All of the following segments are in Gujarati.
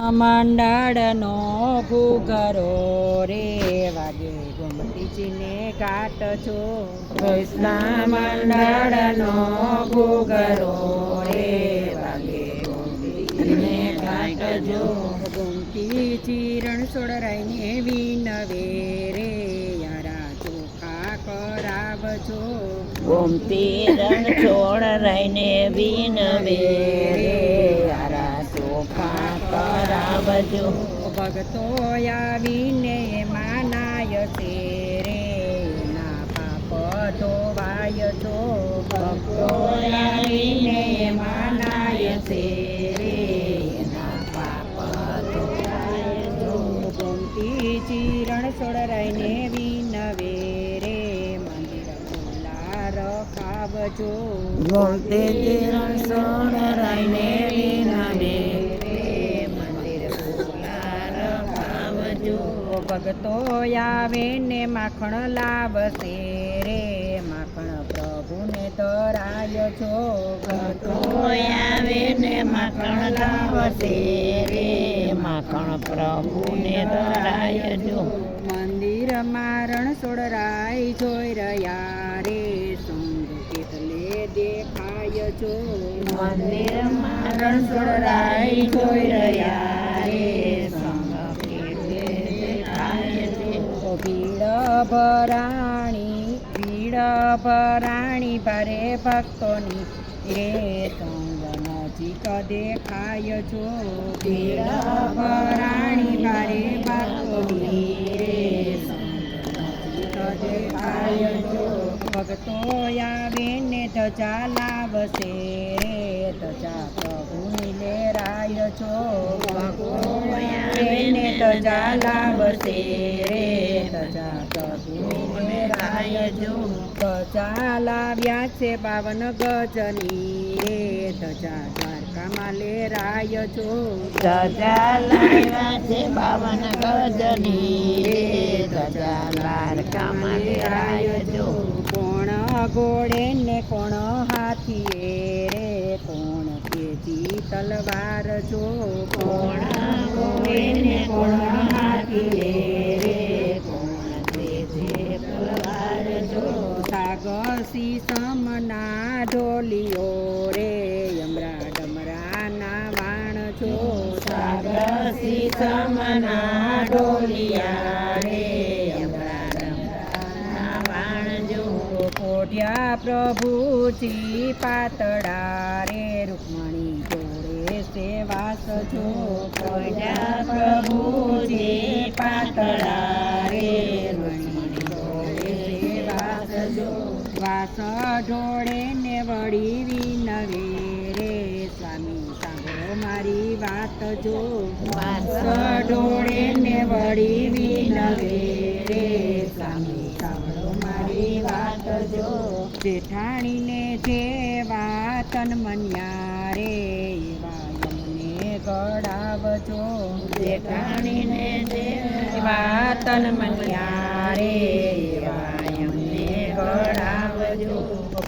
મંડળનો ઘૂઘરો રે વાગે ગોમતીજીને કાટ છો કૃષ્ણ મંડળનો ઘૂઘરો રે વાગે ગોમતીજીને કાટ જો ગોમતી ચીરણ સોડરાઈને વિનવે રે, યારા ચોખા કરાવજો. ગોમતી રણ છોડ રહીને વિનવે રે. કરાવજો ભગતો આવીને માનાય છે રે. ના પાપ ધોવાય તો ભક્તો આવીને માનાય છે રે. ના પાપ ધોવાય છો ગોમતી ચીરણ સોડરાઈને વિનવે રે. મંદિર ખુલ્લા રખાવજો. ગોમતી રણ છોડ રહીને વિનવે રે મંદિર ખુલ્લા રખાવજો ભગતો આવે ને માખણ લાવશે રે. માખણ પ્રભુને ધરાય છો ભગતો આવે ને માખણ લાવશે રે. માખણ પ્રભુને ધરાયજો મંદિર મારણ સોડરાય જોઈ રહ્યા રે. સંગ કેટલે દેખાય છો. મંદિરમાં રણછોડરાય જોઈ રહ્યા રે સંગ કેટલે દેખાય છે. ભીડ ભરાણી ભીડ ભરાણી ભારે ભક્તોની રે તંગ નજીક દેખાય છો ભીડ ભરાણી ભારે ભક્તોની રે દેખાય છો ભક્તો આવે ને ધજા લાવશે રે ધજા પ્રભુની લેરાય છો ભક્તો આવે ને ધજા લાવશે રે તજા પ્રભુને લેરાય છો ધજા લાવ્યા છે પાવન ગજની રે, ધજા દ્વારકામાં લેરાય જો તજા લાવ્યા છે બાવન ગજની રે, ધજા લાડકામાં લેરાયજો કોણ ઘોડે ને કોણ હાથીએ રે, કોણ તેજી તલવાર જો કોણ કોઈને કોણ હાથી લે રે કોણ તલવાર જો સાગસી સમના ઢોલિયો રે યમરા ડમરાના વાણ જો સાગસી સમના ઢોલિયા રે કોઢ્યા પ્રભુજી પાતળા રે જોડે. વાસ ઢોળે ને વળી વિનવે રે સ્વામી સાંભળો મારી વાત જો વાસ જોડે ને વળી વિનવે રે સ્વામી સાંભળો મારી વાત જો જેઠાણીને જેવા તન મન્યા રે, એવા ગળાવજો જેઠાણીને એવા તન મન્યા રે એવા યમને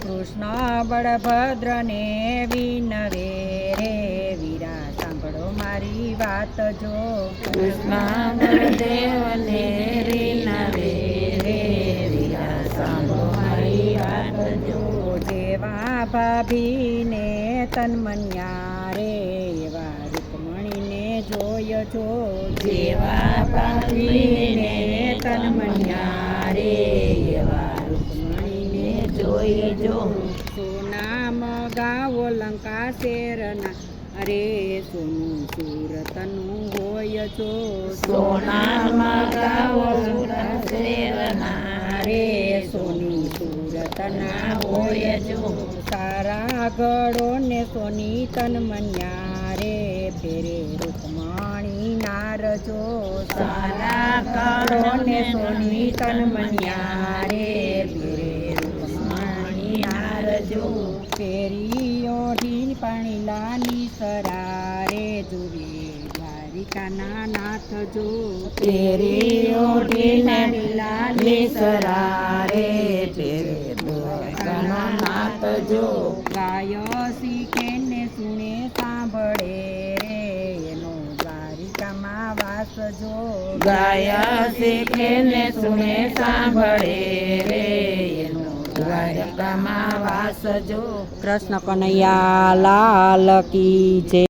કૃષ્ણ બળભદ્રને વિનવે રે વીરા. સાંભળો મારી વાત જો. કૃષ્ણ બળદેવને રીનવે રે વીરા. સાંભળો મારી વાત જો. જેવા ભાભીને તન્મન્યા રે એવા. જોય છો જેવા પાપીને તન્મન્યા રે એવા રૂક્મણીને જોઈ જો. સુનામ ગાવો લંકા શેરના, અરે સોનું સુરતનું હોય છો. સોનામાં ગાવો સુરત શેરના રે સોનું સુરતના હોય જો. ગળો ને સોની તન મન્યા રે ફેરે રૂકમણી નારજો સારા ગળો ને સોની તન મન્યા રે ફેરે રૂક્મણી નારજો ફેરી ઓઢી પાણી લાની સરારે જુએ દ્વારિકાના નાથ જો તેરી ઓઢીને લાલી સરારે તેરે જો ગાયો શીખે ને સુણે સાંભળે રે. એનો દ્વારિકા વાસજો ગાયા શીખે ને સુને સાંભળે રે. એનો દ્વારકામાં વાસ જો. કૃષ્ણ કનૈયા લાલ કી જય.